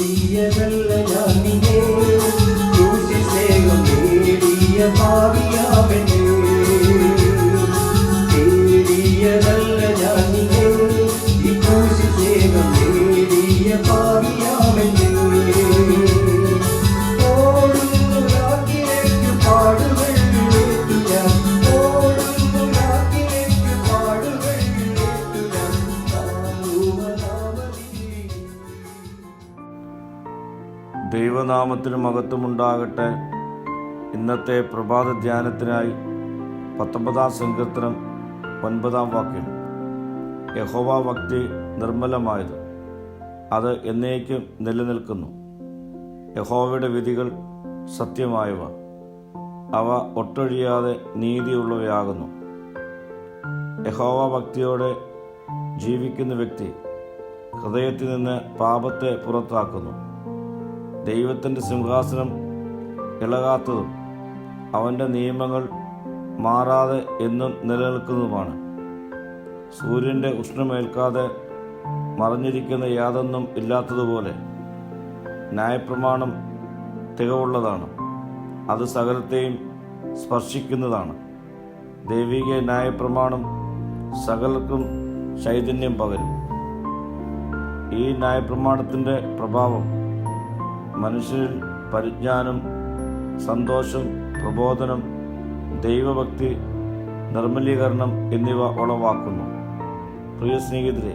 ഞാനിനെ ക്രൂശിൽ സ്നേഹം നേടിയ പാപിയാമെന്നെ ദൈവനാമത്തിന് മഹത്വമുണ്ടാകട്ടെ. ഇന്നത്തെ പ്രഭാത ധ്യാനത്തിനായി പത്തൊമ്പതാം സങ്കീർത്തനം ഒൻപതാം വാക്യം. യഹോവ ഭക്തി നിർമ്മലമായത്. അത് എന്നേക്കും നിലനിൽക്കുന്നു. യഹോവയുടെ വിധികൾ സത്യമായവ. അവ ഒട്ടൊഴിയാതെ നീതിയുള്ളവയാകുന്നു. യഹോവ ഭക്തിയോടെ ജീവിക്കുന്ന വ്യക്തി ഹൃദയത്തിൽ നിന്ന് പാപത്തെ പുറത്താക്കുന്നു. ദൈവത്തിന്റെ സിംഹാസനം ഇളകാത്തതും അവന്റെ നിയമങ്ങൾ മാറാതെ എന്നും നിലനിൽക്കുന്നതുമാണ്. സൂര്യന്റെ ഉഷ്ണമേൽക്കാതെ മറിഞ്ഞിരിക്കുന്ന യാതൊന്നും ഇല്ലാത്തതുപോലെ ന്യായപ്രമാണം തികവുള്ളതാണ്. അത് സകലത്തെയും സ്പർശിക്കുന്നതാണ്. ദൈവിക ന്യായപ്രമാണം സകലർക്കും ചൈതന്യം പകരും. ഈ ന്യായപ്രമാണത്തിന്റെ പ്രഭാവം മനുഷ്യരിൽ പരിജ്ഞാനം സന്തോഷം പ്രബോധനം ദൈവഭക്തി നിർമ്മലീകരണം എന്നിവ ഉളവാക്കുന്നു. പ്രിയ സ്നേഹിതരെ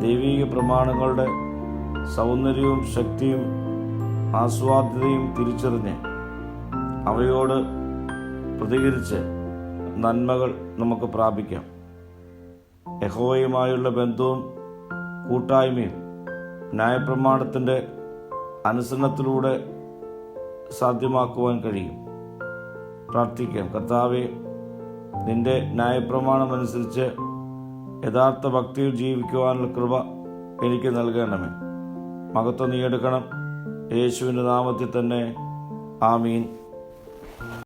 ദൈവീക പ്രമാണങ്ങളുടെ സൗന്ദര്യവും ശക്തിയും ആസ്വാദ്യതയും തിരിച്ചറിഞ്ഞ് അവയോട് പ്രതികരിച്ച് നന്മകൾ നമുക്ക് പ്രാപിക്കാം. യഹോവയുമായുള്ള ബന്ധവും കൂട്ടായ്മയും ന്യായപ്രമാണത്തിന്റെ അനുസരണത്തിലൂടെ സാധ്യമാക്കുവാൻ കഴിയും. പ്രാർത്ഥിക്കാം. കർത്താവെ നിന്റെ ന്യായപ്രമാണം അനുസരിച്ച് യഥാർത്ഥ ഭക്തിയിൽ ജീവിക്കുവാനുള്ള കൃപ എനിക്ക് നൽകണമേ. മകത്വം നീ എടുക്കണം. യേശുവിന്റെ നാമത്തിൽ തന്നെ. ആമീൻ.